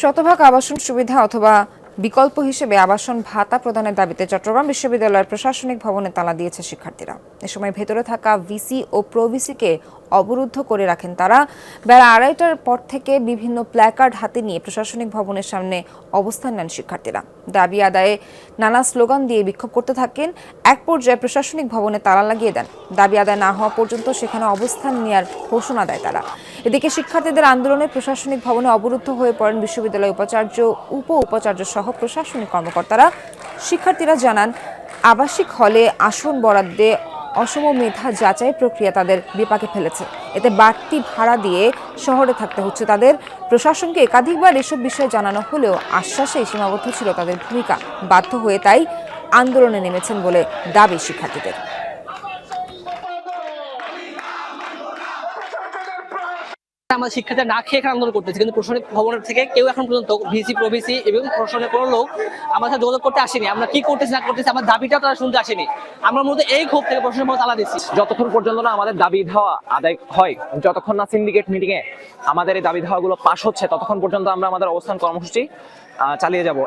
শতভাগ আবাসন সুবিধা অথবা বিকল্প হিসেবে আবাসন ভাতা প্রদানের দাবিতে চট্টগ্রাম বিশ্ববিদ্যালয়ের প্রশাসনিক ভবনে তালা দিয়েছে শিক্ষার্থীরা। এ সময় ভেতরে থাকা ভিসি ও প্রভিসিকে অবরুদ্ধ করে রাখেন তারা। বেলা আড়াইটার পর থেকে বিভিন্ন প্ল্যাকার্ড হাতে নিয়ে প্রশাসনিক ভবনের সামনে অবস্থান নেন শিক্ষার্থীরা। দাবি আদায়ে নানা স্লোগান দিয়ে বিক্ষোভ করতে থাকেন। এক পর্যায়ে প্রশাসনিক ভবনে তালা লাগিয়ে দেন। দাবি আদায় না হওয়া পর্যন্ত সেখানে অবস্থান নেওয়ার ঘোষণা দেয় তারা। এদিকে শিক্ষার্থীদের আন্দোলনে প্রশাসনিক ভবনে অবরুদ্ধ হয়ে পড়েন বিশ্ববিদ্যালয় উপাচার্য উপ উপাচার্য সহ প্রশাসনিক কর্মকর্তারা। শিক্ষার্থীরা জানান, আবাসিক হলে আসন বরাদ্দে অসম মেধা যাচাই প্রক্রিয়া তাদের বিপাকে ফেলেছে। এতে বাড়তি ভাড়া দিয়ে শহরে থাকতে হচ্ছে তাদের। প্রশাসনকে একাধিকবার এসব বিষয়ে জানানো হলেও আশ্বাসে সীমাবদ্ধ ছিল তাদের ভূমিকা। বাধ্য হয়ে তাই আন্দোলনে নেমেছেন বলে দাবি শিক্ষার্থীদের। আমাদের শিক্ষার্থী না খেয়ে এখানে আন্দোলন করতেছে। কিন্তু প্রশাসনিক ভবনের থেকে কেউ এখন পর্যন্ত ভিসি, প্রভিসি এবং প্রশাসনের কোনো লোক আমাদের যোগাযোগ করতে আসেনি। আমরা কি করতেছি, না করতেছি, আমার দাবিটাও তারা শুনতে আসেনি। আমরা মূলত এই ক্ষোভ থেকে প্রশাসনের মতো তালা দিচ্ছি। যতক্ষণ পর্যন্ত না আমাদের দাবি ধাওয়া আদায় হয়, যতক্ষণ না সিন্ডিকেট মিটিংয়ে আমাদের এই দাবি ধাওয়াগুলো পাশ হচ্ছে, ততক্ষণ পর্যন্ত আমরা আমাদের অবস্থান কর্মসূচি চালিয়ে যাব।